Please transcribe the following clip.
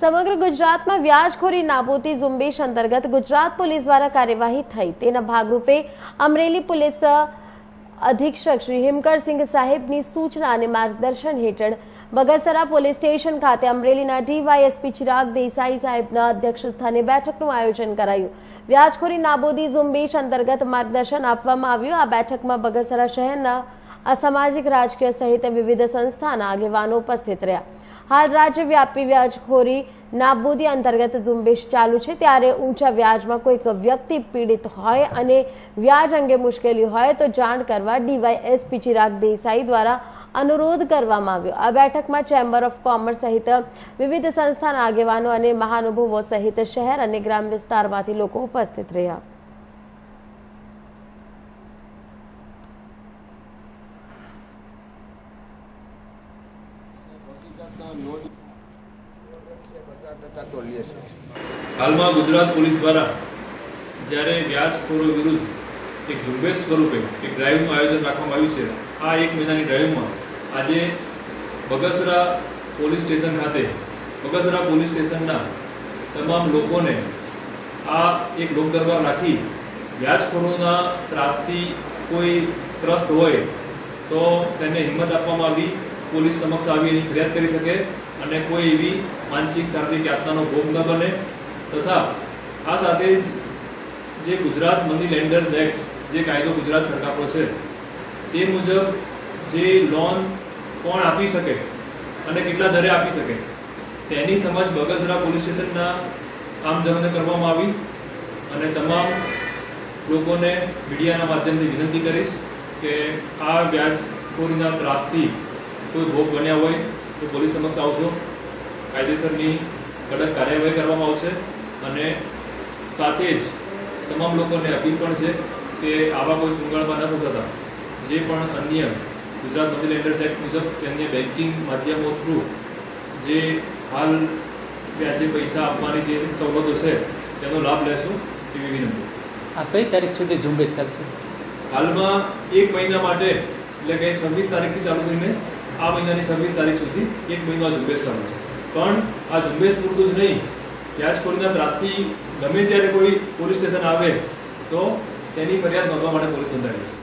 સમગ્ર ગુજરાતમાં વ્યાજખોરી નાબૂદી ઝુંબેશ અંતર્ગત ગુજરાત પોલીસ દ્વારા કાર્યવાહી થઈ. તેના ભાગરૂપે અમરેલી પોલીસ અધિક્ષક શ્રી હિમકરસિંહ સાહેબની સૂચના અને માર્ગદર્શન હેઠળ બગસરા પોલીસ સ્ટેશન ખાતે અમરેલીના ડીવાયએસપી ચિરાગ દેસાઈ સાહેબના અધ્યક્ષ સ્થાને બેઠકનું આયોજન કરાયું. વ્યાજખોરી નાબૂદી ઝુંબેશ અંતર્ગત માર્ગદર્શન આપવામાં આવ્યું. આ બેઠકમાં બગસરા શહેરના અસામાજિક રાજકીય સહિત વિવિધ સંસ્થાના આગેવાનો ઉપસ્થિત રહ્યા. હાલ રાજ્યવ્યાપી વ્યાજખોરી નાબૂદી અંતર્ગત ઝુંબેશ ચાલુ છે. ત્યારે ઊંચા વ્યાજમાં કોઈક વ્યક્તિ પીડિત હોય અને વ્યાજ અંગે મુશ્કેલી હોય તો જાણ કરવા ડીવાયએસપી ચિરાગ દેસાઈ દ્વારા અનુરોધ કરવામાં આવ્યો. આ બેઠકમાં ચેમ્બર ઓફ કોમર્સ સહિત વિવિધ સંસ્થાના આગેવાનો અને મહાનુભવો સહિત શહેર અને ગ્રામ વિસ્તારમાંથી લોકો ઉપસ્થિત રહ્યા. હાલમાં ગુજરાત પોલીસ દ્વારા જ્યારે વ્યાજખોરો વિરુદ્ધ એક ઝુંબેશ સ્વરૂપે એક ડ્રાઈવનું આયોજન રાખવામાં આવ્યું છે, આ એક મહિનાની ડ્રાઈવમાં આજે બગસરા પોલીસ સ્ટેશન ખાતે, બગસરા પોલીસ સ્ટેશનના તમામ લોકોને આ એક લોક દરબાર રાખી વ્યાજખોરોના ત્રાસથી કોઈ ત્રસ્ત હોય તો તેને હિંમત આપવામાં આવી, પોલીસ સમક્ષ આવી એની ફરિયાદ કરી શકે. અને કોઈ એવી માનસિક, શારીરિક યાતનાનો ભોગ ન બને. તથા આ સાથે જ જે ગુજરાત મની લેન્ડર્સ એક્ટ, જે કાયદો ગુજરાત સરકારનો છે, તે મુજબ જે લોન કોણ આપી શકે અને કેટલા દરે આપી શકે, તેની સમજ બગસરા પોલીસ સ્ટેશનના આમજનોને કરવામાં આવી અને તમામ લોકોને મીડિયાના માધ્યમથી વિનંતી કરીશ કે આ વ્યાજખોરીના ત્રાસથી કોઈ ભોગ બન્યા હોય તો પોલીસ સમક્ષ આવશો કાયદેસરની કડક કાર્યવાહી કરવામાં આવશે અને સાથે જ તમામ લોકોને અપીલ પણ છે કે આવા કોઈ ચુંગાળમાં ન ફસાતા. જે પણ અન્ય ગુજરાત મની લેન્ડર્સ એક્ટ મુજબ કે અન્ય બેન્કિંગ માધ્યમો થ્રુ જે હાલ વ્યાજે પૈસા આપવાની જે સવલતો છે તેનો લાભ લેશો એવી વિનંતી. આ કઈ તારીખ સુધી ઝુંબેશ ચાલશે? હાલમાં એક મહિના માટે એટલે કે છવ્વીસ તારીખથી ચાલુ થઈને આ મહિનાની છવ્વીસ તારીખ સુધી એક મહિનો આ ઝુંબેશ ચાલુ છે. પણ આ ઝુંબેશ પૂરતું જ નહીં. વ્યાજખોરીના ત્રાસથી ગમે ત્યારે કોઈ પોલીસ સ્ટેશન આવે, તો તેની ફરિયાદ નોંધવા માટે પોલીસ નોંધાવી છે.